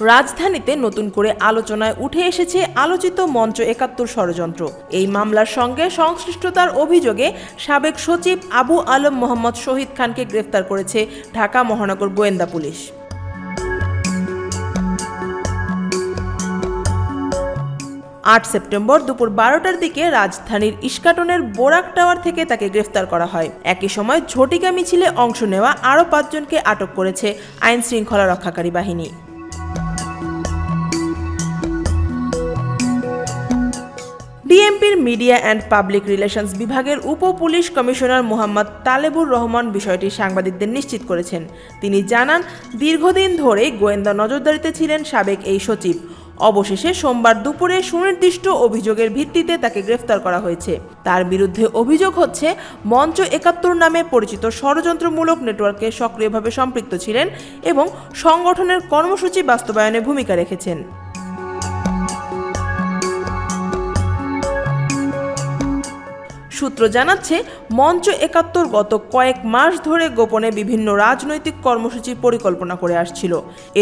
রাজধানীতে নতুন করে আলোচনায় উঠে এসেছে আলোচিত মঞ্চ একাত্তর ষড়যন্ত্র। এই মামলার সঙ্গে সংশ্লিষ্টতার অভিযোগে সাবেক সচিব আবু আলম মোহাম্মদ শহীদ খানকে গ্রেফতার করেছে ঢাকা মহানগর গোয়েন্দা পুলিশ। আট সেপ্টেম্বর দুপুর বারোটার দিকে রাজধানীর ইস্কাটনের বোরাক টাওয়ার থেকে তাকে গ্রেফতার করা হয়। একই সময় ঝটিকা মিছিলে অংশ নেওয়া আরও পাঁচজনকে আটক করেছে আইন শৃঙ্খলা রক্ষাকারী বাহিনী। ডিএমপির মিডিয়া অ্যান্ড পাবলিক রিলেশনস বিভাগের উপ পুলিশ কমিশনার মোহাম্মদ তালেবুর রহমান বিষয়টি সাংবাদিকদের নিশ্চিত করেছেন। তিনি জানান, দীর্ঘদিন ধরে গোয়েন্দা নজরদারিতে ছিলেন সাবেক এই সচিব। অবশেষে সোমবার দুপুরে সুনির্দিষ্ট অভিযোগের ভিত্তিতে তাকে গ্রেফতার করা হয়েছে। তার বিরুদ্ধে অভিযোগ হচ্ছে, মঞ্চ একাত্তর নামে পরিচিত ষড়যন্ত্রমূলক নেটওয়ার্কে সক্রিয়ভাবে সম্পৃক্ত ছিলেন এবং সংগঠনের কর্মসূচি বাস্তবায়নে ভূমিকা রেখেছেন। সূত্র জানাচ্ছে, মঞ্চ একাত্তর গত কয়েক মাস ধরে গোপনে বিভিন্ন রাজনৈতিক কর্মসূচির পরিকল্পনা করে আসছিল।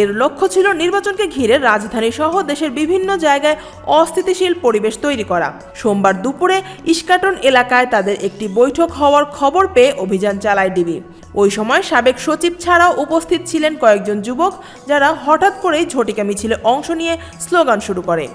এর লক্ষ্য ছিল নির্বাচনকে ঘিরে রাজধানী সহ দেশের বিভিন্ন জায়গায় অস্থিতিশীল পরিবেশ তৈরি করা। সোমবার দুপুরে ইস্কাটন এলাকায় তাদের একটি বৈঠক হওয়ার খবর পেয়ে অভিযান চালায় ডিবি। ওই সময় সাবেক সচিব ছাড়াও উপস্থিত ছিলেন কয়েকজন যুবক, যারা হঠাৎ করেই ঝটিকা মিছিলে অংশ নিয়ে স্লোগান শুরু করে।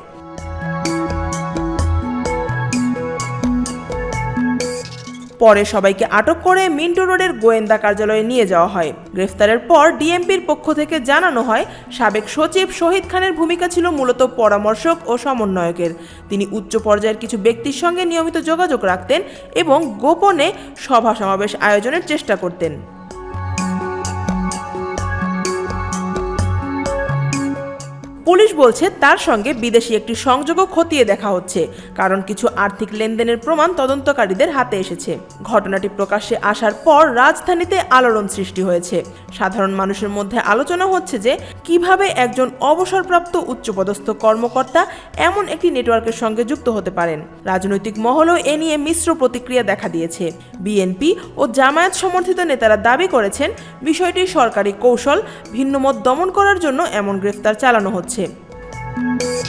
পরে সবাইকে আটক করে মিন্টো রোডের গোয়েন্দা কার্যালয়ে নিয়ে যাওয়া হয়। গ্রেফতারের পর ডিএমপির পক্ষ থেকে জানানো হয়, সাবেক সচিব শহীদ খানের ভূমিকা ছিল মূলত পরামর্শক ও সমন্বয়কের। তিনি উচ্চ পর্যায়ের কিছু ব্যক্তির সঙ্গে নিয়মিত যোগাযোগ রাখতেন এবং গোপনে সভা সমাবেশ আয়োজনের চেষ্টা করতেন। পুলিশ বলছে তার সঙ্গে বিদেশি একটি সংযোগও খতিয়ে দেখা হচ্ছে, কারণ কিছু আর্থিক লেনদেনের প্রমাণ তদন্তকারীদের হাতে এসেছে। ঘটনাটি প্রকাশ্যে আসার পর রাজধানীতে আলোড়ন সৃষ্টি হয়েছে। সাধারণ মানুষের মধ্যে আলোচনা হচ্ছে যে, কীভাবে একজন অবসরপ্রাপ্ত উচ্চপদস্থ কর্মকর্তা এমন একটি নেটওয়ার্কের সঙ্গে যুক্ত হতে পারেন। রাজনৈতিক মহলেও এ নিয়ে মিশ্র প্রতিক্রিয়া দেখা দিয়েছে। বিএনপি ও জামায়াত সমর্থিত নেতারা দাবি করেছেন বিষয়টি সরকারি কৌশল ভিন্নমত দমন করার জন্য এমন গ্রেফতার চালানো হচ্ছে। છે.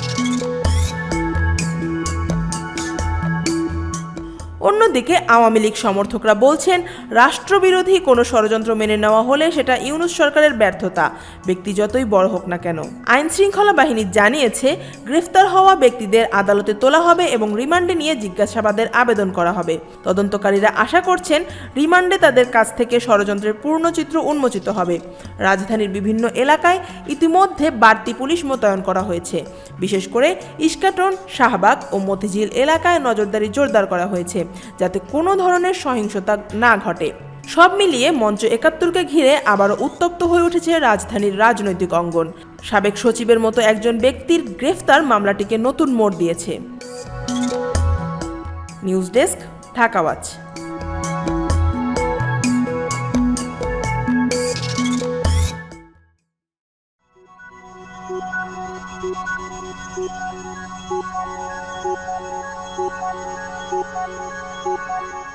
অন্যদিকে আওয়ামী লীগ সমর্থকরা বলছেন, রাষ্ট্রবিরোধী কোনো ষড়যন্ত্র মেনে নেওয়া হলে সেটা ইউনুস সরকারের ব্যর্থতা। ব্যক্তি যতই বড় হোক না কেন। আইন শৃঙ্খলা বাহিনী জানিয়েছে, গ্রেফতার হওয়া ব্যক্তিদের আদালতে তোলা হবে এবং রিমান্ডে নিয়ে জিজ্ঞাসাবাদের আবেদন করা হবে। তদন্তকারীরা আশা করছেন, রিমান্ডে তাদের কাছ থেকে ষড়যন্ত্রের পূর্ণচিত্র উন্মোচিত হবে। রাজধানীর বিভিন্ন এলাকায় ইতিমধ্যে বাড়তি পুলিশ মোতায়েন করা হয়েছে। বিশেষ করে ইস্কাটন, শাহবাগ ও মতিঝিল এলাকায় নজরদারি জোরদার করা হয়েছে। যাতে কোনো ধরনের সহিংসতা না ঘটে। সব মিলিয়ে মঞ্চ একাত্তরকে ঘিরে আবারও উত্তপ্ত হয়ে উঠেছে রাজধানীর রাজনৈতিক অঙ্গন। সাবেক সচিবের মতো একজন ব্যক্তির গ্রেফতার মামলাটিকে নতুন মোড় দিয়েছে। News desk, Dhaka watch. Música